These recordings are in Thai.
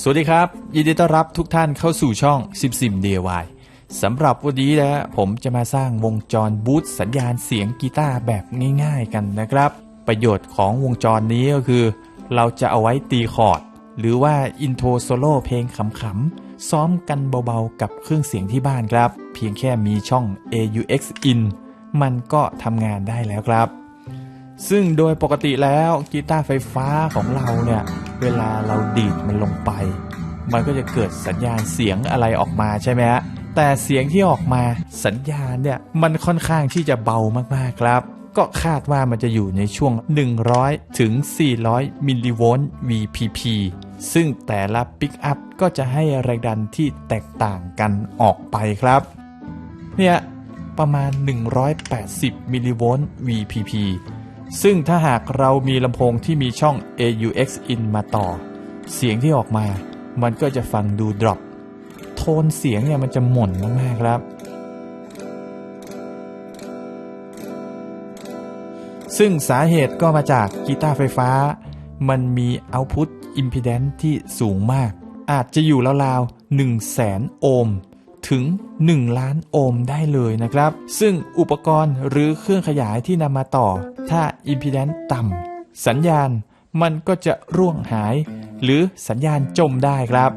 สวัสดีครับ ยินดีต้อนรับทุกท่านเข้าสู่ช่อง10 10 DIY สำหรับวันนี้นะผมจะมาสร้างวงจรบูตสัญญาณเสียงกีตาร์แบบง่าย ๆ กันนะครับ ประโยชน์ของวงจรนี้ก็คือ เราจะเอาไว้ตีคอร์ด หรือว่าอินโทรโซโล่เพลงขำๆ ซ้อมกันเบาๆ กับเครื่องเสียงที่บ้านครับ เพียงแค่มีช่อง AUX in มันก็ทำงานได้แล้วครับ ซึ่งโดยปกติแล้วกีตาร์ไฟฟ้าของเราเนี่ย เวลาเราดีดมันลงไป มันก็จะเกิดสัญญาณเสียงอะไรออกมาใช่ไหมฮะแต่เสียงที่ออกมาสัญญาณเนี่ยมันค่อนข้างที่จะเบามากๆครับ ก็คาดว่ามันจะอยู่ในช่วง 100 ถึง 400 มิลลิโวลต์ VPP ซึ่งแต่ละปิกอัพก็จะให้แรงดันที่แตกต่างกันออกไปครับ เนี่ยประมาณ 180 มิลลิโวลต์ VPP ซึ่งถ้าหากเรามีลำโพงที่มีช่อง AUX in มาต่อ เสียงที่ออกมา มันก็จะฟังดูดรอปโทนเสียงเนี่ยมันจะหม่นมากๆครับ ซึ่งสาเหตุก็มาจากกีตาร์ไฟฟ้า มันมีเอาพุตอิมพีแดนที่สูงมาก อาจจะอยู่ราวๆ1 0 0 0 0แสนโอห์ม ถึง 1 ล้านโอห์มได้เลยนะครับ ซึ่งอุปกรณ์หรือเครื่องขยายที่นำมาต่อ ถ้าอิมพีแดนต่ำสัญญาณมันก็จะร่วงหาย หรือสัญญาณจมได้ครับ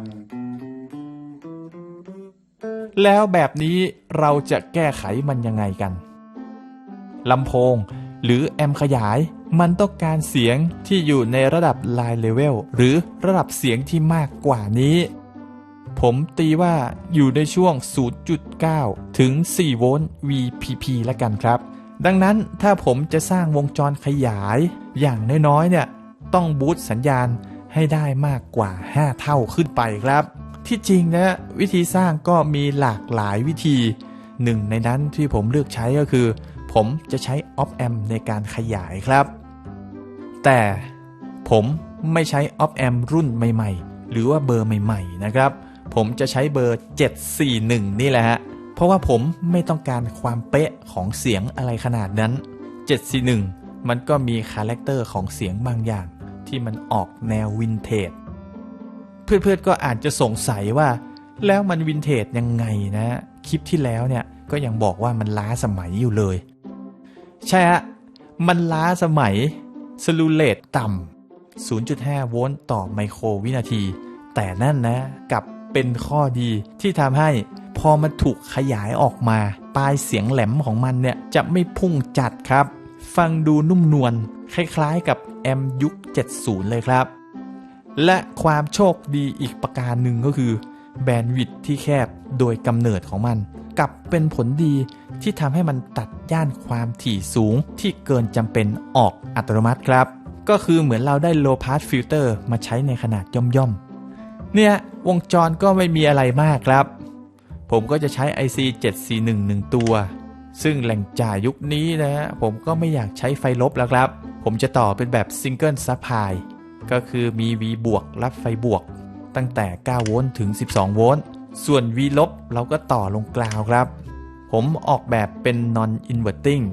แล้วแบบนี้เราจะแก้ไขมันยังไงกันลำโพงหรือแอมขยายมันต้องการเสียงที่อยู่ในระดับ line level หรือระดับเสียงที่มากกว่านี้ ผมตีว่าอยู่ในช่วง 0.9 ถึง 4 โวลต์ VPP ละกันครับ ดังนั้นถ้าผมจะสร้างวงจรขยายอย่างน้อยๆเนี่ยต้องบูตสัญญาณให้ได้มากกว่า 5 เท่าขึ้นไปครับ ที่จริงนะวิธีสร้างก็มีหลากหลายวิธีหนึ่งในนั้นที่ผมเลือกใช้ก็คือ ผมจะใช้ op amp ในการขยายครับ แต่ผมไม่ใช้ op amp รุ่นใหม่ ๆ หรือว่าเบอร์ใหม่ ๆ นะครับ ผมจะใช้เบอร์ 741 นี่แหละฮะ เพราะว่าผมไม่ต้องการความเป๊ะของเสียงอะไรขนาดนั้น 741 มันก็มีคาแรคเตอร์ของเสียงบางอย่าง ที่มันออกแนววินเทจ เพื่อนๆก็อาจจะสงสัยว่า แล้วมันวินเทจยังไงนะ คลิปที่แล้วเนี่ยก็ยังบอกว่ามันล้าสมัยอยู่เลย ใช่ฮะ มันล้าสมัยสลูเลตต่ำ0.5 โวลต์ต่อไมโครวินาที แต่นั่นนะกับ เป็นข้อดีที่ทำให้พอมันถูกขยายออกมา ปลายเสียงแหลมของมันเนี่ยจะไม่พุ่งจัดครับ ฟังดูนุ่มนวลคล้ายๆกับแอมยุค 70 เลยครับ และความโชคดีอีกประการหนึ่งก็คือแบนด์วิดที่แคบโดยกำเนิดของมัน กลับเป็นผลดีที่ทำให้มันตัดย่านความถี่สูงที่เกินจำเป็นออกอัตโนมัติครับ ก็คือเหมือนเราได้ low pass filter มาใช้ในขนาดย่อมๆ เนี่ยวงจรก็ไม่มีอะไรมากครับ ผมก็จะใช้ IC 741 1 ตัว ซึ่งแหล่งจ่ายยุคนี้นะฮะผมก็ไม่อยากใช้ไฟลบแล้วครับ ผมจะต่อเป็นแบบ Single Supply ก็คือมี V บวกรับไฟบวก ตั้งแต่ 9 โวลต์ถึง 12 โวลต์ ส่วน V ลบเราก็ต่อลงกลาวครับ ผมออกแบบเป็น non inverting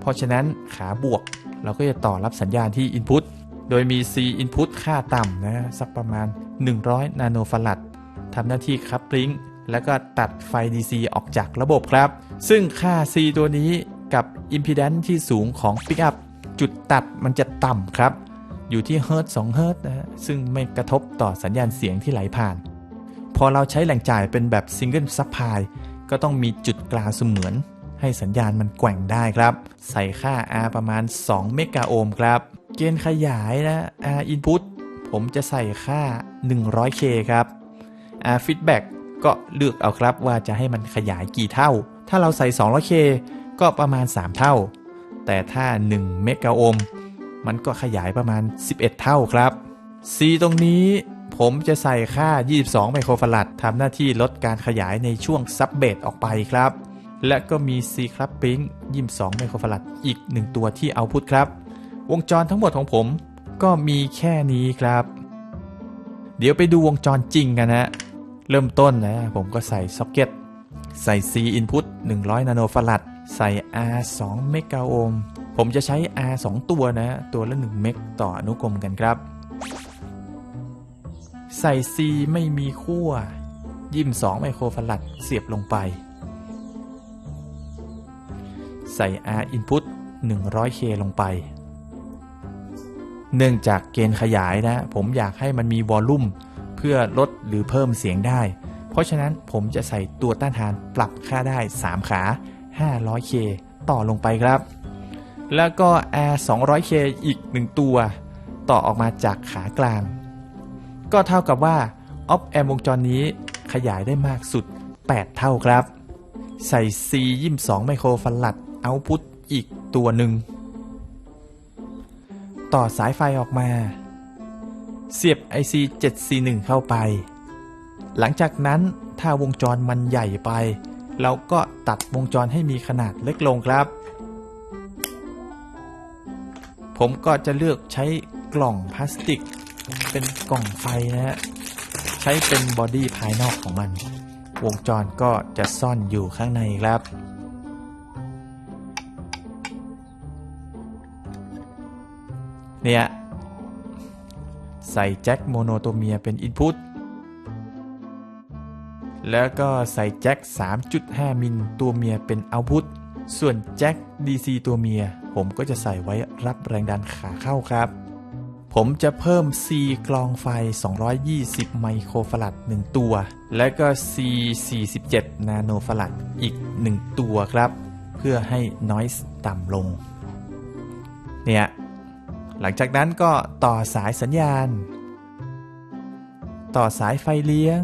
เพราะฉะนั้นขาบวกเราก็จะต่อรับสัญญาณที่ input โดยมี C input ค่าต่ำนะสักประมาณ 100 นาโนฟารัดทำหน้าที่ครับลิงแล้วก็ตัดไฟ DC ออกจากระบบครับ ซึ่งค่า C ตัวนี้กับ impedance ที่สูงของ pickup จุดตัดมันจะต่ำครับ อยู่ที่เฮิร์ต2เฮิร์ตนะฮะซึ่งไม่กระทบต่อสัญญาณเสียงที่ไหลผ่าน พอเราใช้แหล่งจ่ายเป็นแบบ Single Supply ก็ต้องมีจุดกลางเสมือน ให้สัญญาณมันแกว่งได้ครับ ใส่ค่า R ประมาณ 2 เมกะโอห์มครับ เกณฑ์ขยายนะ R input ผมจะใส่ค่า 100K ครับ R feedback ก็เลือกเอาครับว่าจะให้มันขยายกี่เท่า ถ้าเราใส่ 200K ก็ประมาณ 3 เท่า แต่ถ้า 1 เมกะโอห์มมันก็ขยายประมาณ 11 เท่าครับ C ตรงนี้ผมจะใส่ค่า 22 ไมโครฟารัดทำหน้าที่ลดการขยายในช่วงซับเบสออกไปครับ และก็มี C ครับปิง22 ไมโครฟารัดอีก 1 ตัวที่เอาพุทครับ วงจรทั้งหมดของผม ก็มีแค่นี้ครับ เดี๋ยวไปดูวงจรจริงกันนะ เริ่มต้นนะ ผมก็ใส่ซ็อกเก็ต ใส่ C input 100 นาโนฟารัด ใส่ R 2เมกะโอห์ม ผมจะใช้ R 2 ตัวนะ ตัวละ 1 เมกต่ออนุกรมกันครับ ใส่ C ไม่มีขั้วยิม2ไมโครฟารัด เสียบลงไป ใส่ R input 100K ลงไป เนื่องจากเกณฑ์ขยายนะ ผมอยากให้มันมีวอลลุ่มเพื่อลดหรือเพิ่มเสียงได้ เพราะฉะนั้นผมจะใส่ตัวต้านทานปรับค่าได้ 3 ขา 500K ต่อลงไปครับ แล้วก็ R 200K อีก 1 ตัว ต่อออกมาจากขากลาง ก็เท่ากับว่า Op Amp วงจรนี้ขยายได้มากสุด 8 เท่าครับ ใส่ C 22ไมโครฟารัดเอาพุตอีกตัวหนึ่ง ต่อสายไฟออกมา เสียบ IC 741 เข้าไป หลังจากนั้นถ้าวงจรมันใหญ่ไป เราก็ตัดวงจรให้มีขนาดเล็กลงครับ ผมก็จะเลือกใช้กล่องพลาสติก เป็นกล่องไฟนะฮะ ใช้เป็นบอดี้ภายนอกของมัน วงจรก็จะซ่อนอยู่ข้างในครับ เนี่ยใส่แจ็คโมโนตัวเมียเป็นอินพุตแล้วก็ใส่แจ็ค 3.5 มิลตัวเมียเป็นเอาพุตส่วนแจ็ค DC ตัวเมีย ผมก็จะใส่ไว้รับแรงดันขาเข้าครับ ผมจะเพิ่ม C กรองไฟ 220 ไมโครฟารัด1ตัว และก็ C 47 นาโนฟารัดอีก 1 ตัวครับ เพื่อให้ noise ต่ำลง เนี่ย หลังจากนั้นก็ต่อสายสัญญาณ ต่อสายไฟเลี้ยง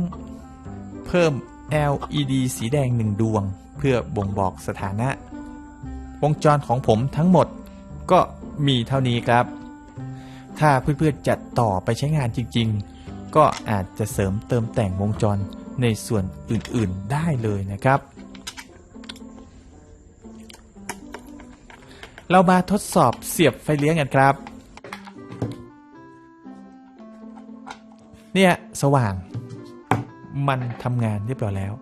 เพิ่ม LED สีแดง1ดวง เพื่อบ่งบอกสถานะ วงจรของผมทั้งหมดก็มีเท่านี้ครับ ถ้าเพื่อนๆจัดต่อไปใช้งานจริงๆ ก็อาจจะเสริมเติมแต่งวงจรในส่วนอื่นๆได้เลยนะครับ เรามาทดสอบเสียบไฟเลี้ยงกันครับ เนี่ยสว่างมันทำงานเรียบร้อยแล้ว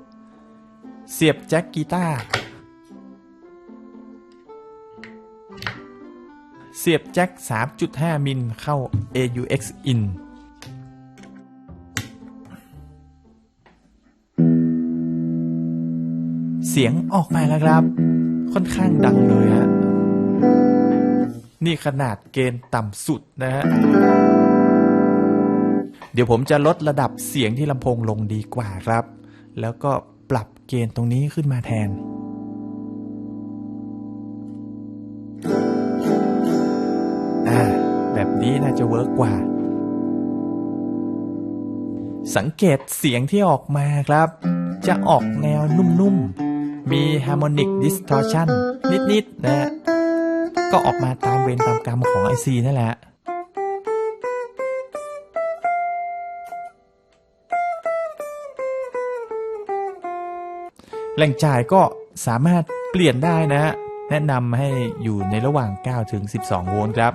เสียบแจ็คกีตาร์เสียบแจ็ค 3.5 มิลเข้า AUX in เสียงออกมาแล้วครับ ค่อนข้างดังเลยฮะ นี่ขนาดเกณฑ์ต่ำสุดนะฮะ เดี๋ยวผมจะลดระดับเสียงที่ลำโพงลงดีกว่าครับ แล้วก็ปรับเกณฑ์ตรงนี้ขึ้นมาแทนอ่าแบบนี้น่าจะเวิร์กกว่า สังเกตเสียงที่ออกมาครับ จะออกแนวนุ่มๆ มี harmonic distortion นิดๆนะฮะก็ออกมาตามเวรตามกรรมของ IC นั่นแหละ แหล่งจ่ายก็สามารถเปลี่ยนได้นะฮะแนะนำให้อยู่ในระหว่าง 9 ถึง 12 โวลต์ครับ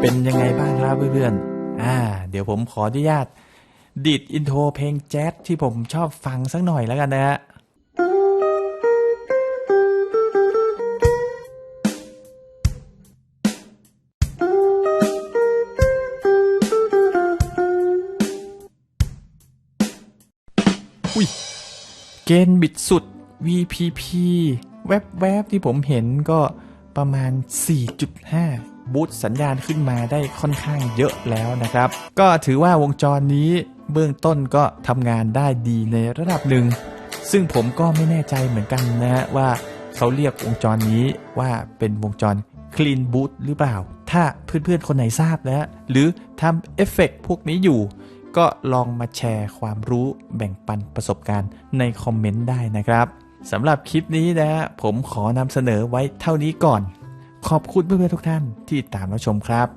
เป็นยังไงบ้างครับเพื่อนๆ อ่า เดี๋ยวผมขออนุญาต ดีดอินโทรเพลงแจ๊สที่ผมชอบฟังสักหน่อยแล้วกันนะฮะอุ้ยเกณฑ์บิดสุด VPP แวบๆที่ผมเห็นก็ประมาณ 4.5 บูตสัญญาณขึ้นมาได้ค่อนข้างเยอะแล้วนะครับ ก็ถือว่าวงจรนี้ เบื้องต้นก็ทำงานได้ดีในระดับหนึ่ง ซึ่งผมก็ไม่แน่ใจเหมือนกันนะฮะว่าเขาเรียกวงจรนี้ว่าเป็นวงจร Clean Boot หรือเปล่า ถ้าเพื่อนๆคนไหนทราบนะหรือทำเอฟเฟกต์พวกนี้อยู่ ก็ลองมาแชร์ความรู้แบ่งปันประสบการณ์ในคอมเมนต์ได้นะครับสำหรับคลิปนี้นะฮะผมขอนำเสนอไว้เท่านี้ก่อน ขอบคุณเพื่อนๆทุกท่านที่ตามรับชมครับ